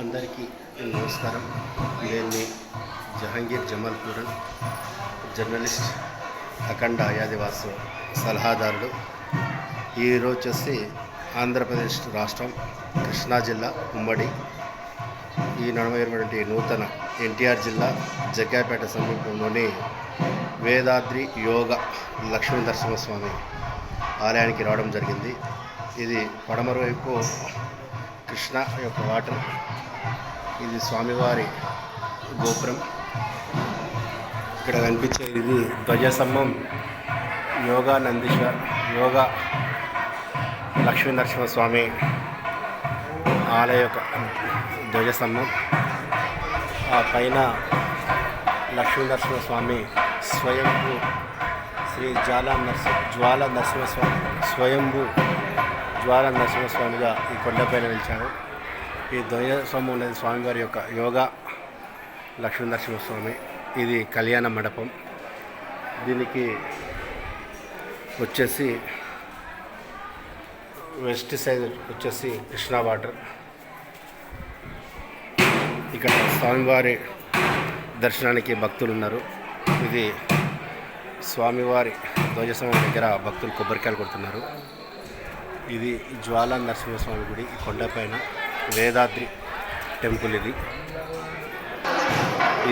అందరికీ నమస్కారం. నేను మీ జహాంగీర్ జమాల్పూరన్ జర్నలిస్ట్ అఖండ యాదివాసు సలహాదారుడు. ఈరోజు వచ్చేసి ఆంధ్రప్రదేశ్ రాష్ట్రం కృష్ణా జిల్లా ఉమ్మడి. ఈ నడమైనటువంటి నూతన ఎన్టీఆర్ జిల్లా జగ్గాపేట సమీపంలోని వేదాద్రి యోగ లక్ష్మీ నరసింహస్వామి ఆలయానికి రావడం జరిగింది. ఇది పడమర వైపు కృష్ణ యొక్క వాటర్ ఇది స్వామివారి గోపురం. ఇక్కడ కనిపించే ఇది ధ్వజస్తంభం. యోగా నందీశ్వర్ యోగా లక్ష్మీ నరసింహస్వామి ఆలయ యొక్క ధ్వజస్తంభం. ఆ పైన లక్ష్మీ నరసింహస్వామి స్వయంభూ శ్రీ జ్వాల నరసింహ జ్వాల నరసింహస్వామి స్వయంభూ జ్వాల నరసింహస్వామిగా ఈ కొండపైన నిలిచారు ఈ ద్వయస్వామి అనేది స్వామివారి యొక్క యోగా లక్ష్మీ నరసింహస్వామి ఇది కళ్యాణ మండపం. దీనికి వచ్చేసి వెస్ట్ సైడ్ వచ్చేసి కృష్ణా వాటర్ ఇక్కడ స్వామివారి దర్శనానికి భక్తులు ఉన్నారు. ఇది స్వామివారి ధ్వజస్వామి దగ్గర భక్తులు కొబ్బరికాయలు కొడుతున్నారు. ఇది జ్వాలా నరసింహస్వామి గుడి కొండపైన వేదాద్రి టెంపుల్ ఇది.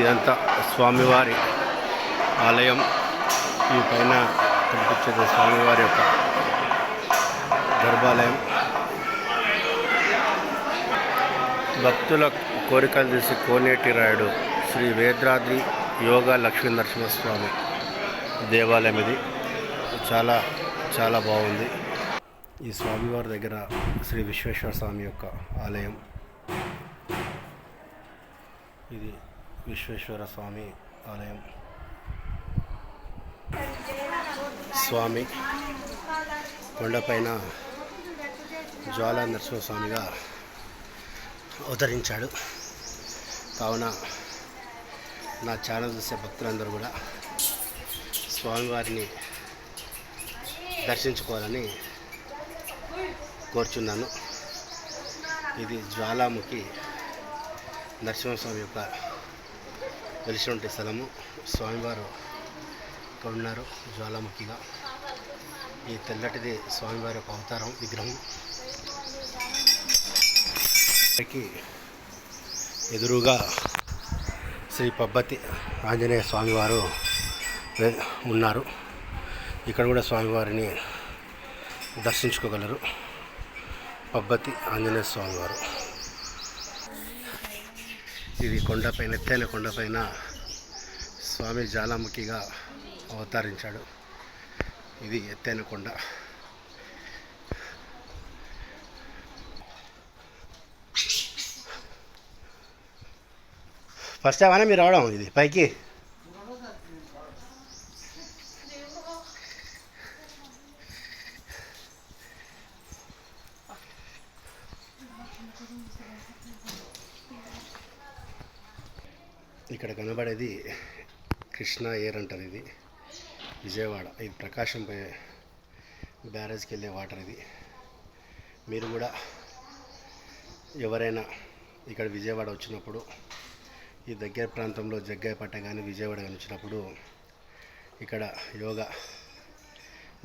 ఇదంతా స్వామివారి ఆలయం. ఈ పైన కనిపించేది స్వామివారి యొక్క గర్భాలయం. భక్తుల కోరికలు తీసి కోనేటి రాయుడు శ్రీ వేద్రాద్రి యోగా లక్ష్మీ నరసింహస్వామి దేవాలయం ఇది. చాలా చాలా బాగుంది. ఈ స్వామివారి దగ్గర శ్రీ విశ్వేశ్వర స్వామి యొక్క ఆలయం. ఇది విశ్వేశ్వర స్వామి ఆలయం. స్వామి కొండపైన జ్వాల నరసింహస్వామిగా అవతరించాడు. కావున నా ఛానల్ చూసే భక్తులందరూ కూడా స్వామివారిని దర్శించుకోవాలని కోరుచున్నాను. ఇది జ్వాలాముఖి నరసింహస్వామి యొక్క వెలిసినటువంటి స్థలము. స్వామివారు ఇక్కడ ఉన్నారు జ్వాలాముఖిగా. ఈ తెల్లటిది స్వామివారి యొక్క అవతారం విగ్రహం. కి ఎదురుగా శ్రీ పబ్బతి ఆంజనేయ స్వామివారు ఉన్నారు. ఇక్కడ కూడా స్వామివారిని దర్శించుకోగలరు. పబ్బతి ఆంజనేయ స్వామివారు ఇది కొండపైన ఎత్తైన కొండపైన స్వామి జ్వాలాముఖిగా అవతరించాడు. ఇది ఎత్తైన కొండ. ఫస్ట్ టైం మీరు రావడం ఇది? పైకి? ఇక్కడ కనబడేది కృష్ణా ఎయిర్ అంటారు ఇది. విజయవాడ. ఇది ప్రకాశం బ్యారేజ్కి వెళ్ళే వాటర్ ఇది. మీరు కూడా ఎవరైనా ఇక్కడ విజయవాడ వచ్చినప్పుడు ఈ దగ్గర ప్రాంతంలో జగ్గాయపట్ట కానీ విజయవాడ కానీ వచ్చినప్పుడు ఇక్కడ యోగా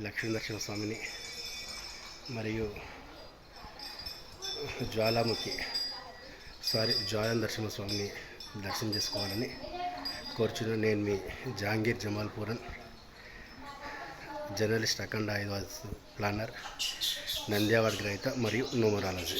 లక్ష్మీ స్వామిని మరియు జ్వాలాముఖి. సారీ జ్వాల నరసింహస్వామిని దర్శనం చేసుకోవాలని కోరుచున్న నేను మీ జహాంగీర్ జమాల్పూరన్ జర్నలిస్ట్ అఖండ ఐదు ప్లానర్ నంద్యావాడ గ్రహీత మరియు న్యూమరాలజీ